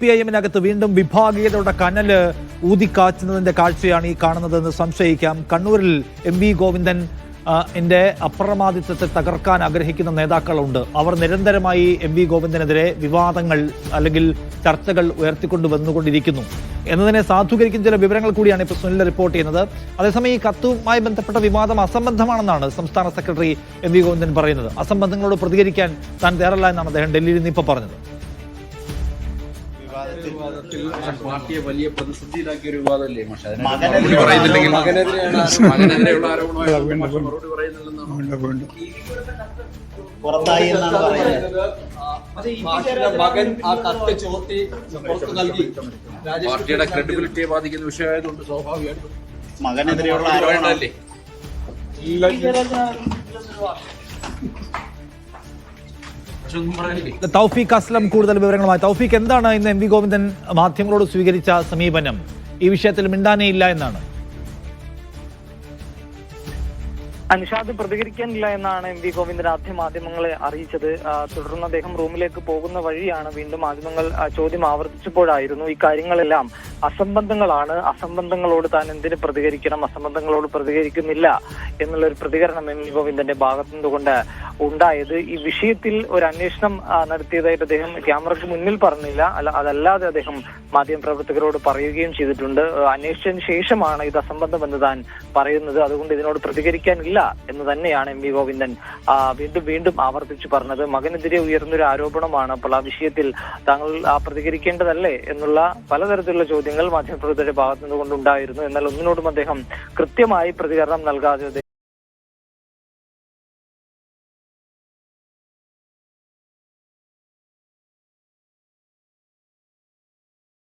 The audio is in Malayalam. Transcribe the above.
പി ഐ എമ്മിനകത്ത് വീണ്ടും വിഭാഗീയതയുടെ കനൽ ഊതിക്കാച്ചുന്നതിന്റെ കാഴ്ചയാണ് ഈ കാണുന്നതെന്ന് സംശയിക്കാം. കണ്ണൂരിൽ എം വി ഗോവിന്ദൻ എന്റെ അപ്രമാദിത്വത്തെ തകർക്കാൻ ആഗ്രഹിക്കുന്ന നേതാക്കളുണ്ട്. അവർ നിരന്തരമായി എം വി ഗോവിന്ദനെതിരെ വിവാദങ്ങൾ അല്ലെങ്കിൽ ചർച്ചകൾ ഉയർത്തിക്കൊണ്ട് വന്നുകൊണ്ടിരിക്കുന്നു. എന്നതിനെ സാധൂകരിക്കുന്ന ചില വിവരങ്ങൾ കൂടിയാണ് ഇപ്പോൾ സുനിൽ റിപ്പോർട്ട് ചെയ്യുന്നത്. അതേസമയം ഈ കത്തുമായി ബന്ധപ്പെട്ട വിവാദം അസംബന്ധമാണെന്നാണ് സംസ്ഥാന സെക്രട്ടറി എം വി ഗോവിന്ദൻ പറയുന്നത്. അസംബന്ധങ്ങളോട് പ്രതികരിക്കാൻ താൻ തയ്യാറല്ല എന്നാണ് അദ്ദേഹം ഡൽഹിയിൽ നിന്ന് ഇപ്പോൾ പറഞ്ഞത്. വിവാദത്തിൽ പാർട്ടിയെ വലിയ പ്രതിസന്ധിയിലാക്കിയ ഒരു വിവാദമല്ലേ പക്ഷെ അതിനെ മകനെതിരെ മറുപടി മകനെതിരെയുള്ള ആരോപണമായി പക്ഷെ മറുപടി പറയുന്നില്ലെന്നാണ് പുറത്തായി എന്നാണ് പറയുന്നത്. മകൻ ആ കത്ത് ചോർത്തി പുറത്തു നൽകി. പാർട്ടിയുടെ ക്രെഡിബിലിറ്റിയെ ബാധിക്കുന്ന വിഷയമായതുകൊണ്ട് സ്വാഭാവികമായിട്ടും മകനെതിരെയുള്ള ആരോപണം. തൗഫീഖ് അസ്ലം കൂടുതൽ വിവരങ്ങളുമായി. തൗഫീഖ് എന്താണ് ഇന്ന് എം വി ഗോവിന്ദൻ മാധ്യമങ്ങളോട് സ്വീകരിച്ച സമീപനം? ഈ വിഷയത്തിൽ മിണ്ടാനേ ഇല്ല എന്നാണ്. അൻഷാദ് പ്രതികരിക്കാനില്ല എന്നാണ് എം വി ഗോവിന്ദൻ ആദ്യം മാധ്യമങ്ങളെ അറിയിച്ചത്. തുടർന്ന് അദ്ദേഹം റൂമിലേക്ക് പോകുന്ന വഴിയാണ് വീണ്ടും മാധ്യമങ്ങൾ ചോദ്യം ആവർത്തിച്ചപ്പോഴായിരുന്നു ഈ കാര്യങ്ങളെല്ലാം അസംബന്ധങ്ങളാണ്. അസംബന്ധങ്ങളോട് താൻ എന്തിന് പ്രതികരിക്കണം? അസംബന്ധങ്ങളോട് പ്രതികരിക്കുന്നില്ല എന്നുള്ള ഒരു പ്രതികരണം എം വി ഗോവിന്ദന്റെ ഭാഗത്തു നിന്നുകൊണ്ട് ഉണ്ടായത്. ഈ വിഷയത്തിൽ ഒരു അന്വേഷണം നടത്തിയതായിട്ട് അദ്ദേഹം ക്യാമറയ്ക്ക് മുന്നിൽ പറഞ്ഞില്ല. അല്ല അതല്ലാതെ അദ്ദേഹം മാധ്യമപ്രവർത്തകരോട് പറയുകയും ചെയ്തിട്ടുണ്ട്. അന്വേഷിച്ചതിന് ശേഷമാണ് ഇത് അസംബന്ധമെന്ന് താൻ പറയുന്നത്. അതുകൊണ്ട് ഇതിനോട് പ്രതികരിക്കാനില്ല. എന്ന് തന്നെയാണ് എം വി ഗോവിന്ദൻ. വീണ്ടും വീണ്ടും ആവർത്തിച്ചു പറഞ്ഞത്. മകനെതിരെ ഉയർന്നൊരു ആരോപണമാണ് അപ്പോൾ ആ വിഷയത്തിൽ താങ്കൾ പ്രതികരിക്കേണ്ടതല്ലേ എന്നുള്ള പലതരത്തിലുള്ള ചോദ്യങ്ങൾ മാധ്യമപ്രവർത്തകരുടെ ഭാഗത്തു നിന്നുകൊണ്ടുണ്ടായിരുന്നു എന്നാൽ ഒന്നിനോടും അദ്ദേഹം കൃത്യമായി പ്രതികരണം നൽകാതെ